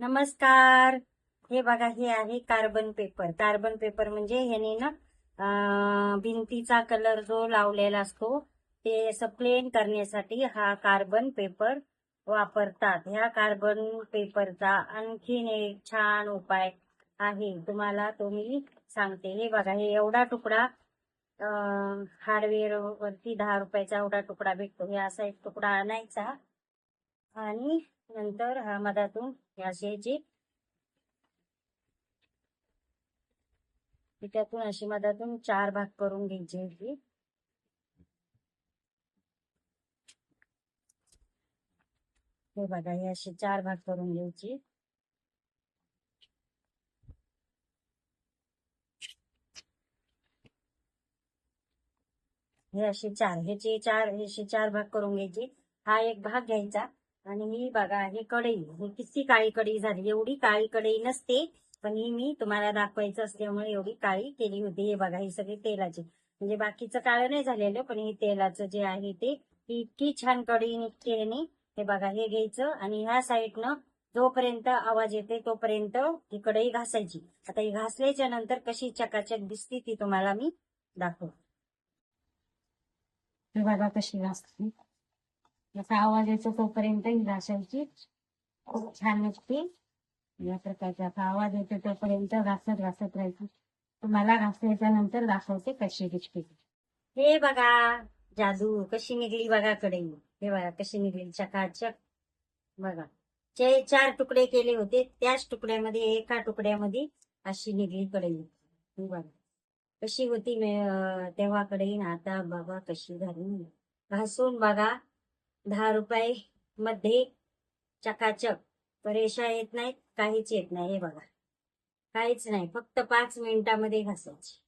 नमस्कार. हे बघा हे आहे कार्बन पेपर कार्बन पेपर म्हणजे ह्याने ना भिंतीचा कलर जो लावलेला असतो ते असं प्लेन करण्यासाठी हा कार्बन पेपर वापरतात. ह्या कार्बन पेपरचा आणखीन एक छान उपाय आहे. तुम्हाला तो मी सांगते. हे बघा हे एवढा तुकडा हार्डवेअर वरती दहा रुपयाचा एवढा तुकडा भेटतो. हे असा एक तुकडा आणायचा आणि नंतर हा मधातून हे असे त्यातून अशी मधातून चार भाग करून घ्यायची हे बघा हे असे चार भाग करून घ्यायची. हे असे चार ह्याचे चार ह्याचे चार भाग करून घ्यायचे. हा एक भाग घ्यायचा. आणि ही बघा ही कढई ही किती काळी कढई झाली? एवढी काळी कढई नसते पण ही मी तुम्हाला दाखवायचं असल्यामुळे एवढी काळी केली होती. हे बघा ही सगळी तेलाची. म्हणजे बाकीचं काळं नाही झालेलं पण हे तेलाचं जे आहे ते इतकी छान कढई निघते ह्याने हे बघा हे घ्यायचं आणि ह्या साईडनं जोपर्यंत आवाज येते तोपर्यंत ही कढई घासायची. आता ही घासल्याच्या नंतर कशी चकाचक दिसते ती तुम्हाला मी दाखव बघा कशी घासते. जसा आवाज येतो तोपर्यंत ही घासायची. खूप छान निघते या प्रकारचा आता आवाज येतो तोपर्यंत घासत घासत राहायची. तुम्हाला घासल्याच्या नंतर दाखवते कशी दिसते हे बघा जादू कशी निघली बघा कडे हे बघा कशी निघली. चकाचक. बघा. जे चार तुकडे केले होते त्याच तुकड्यामध्ये एका तुकड्यामध्ये अशी निघली कढई. बघा. कशी होती तेव्हा कडे ना आता बाबा कशी झाली. घासून बघा. दहा रुपये मध्ये चकाचक. रेषा येत नाहीत काहीच येत नाही. हे बघा. काहीच नाही. फक्त पाच मिनिटामध्ये घासायची.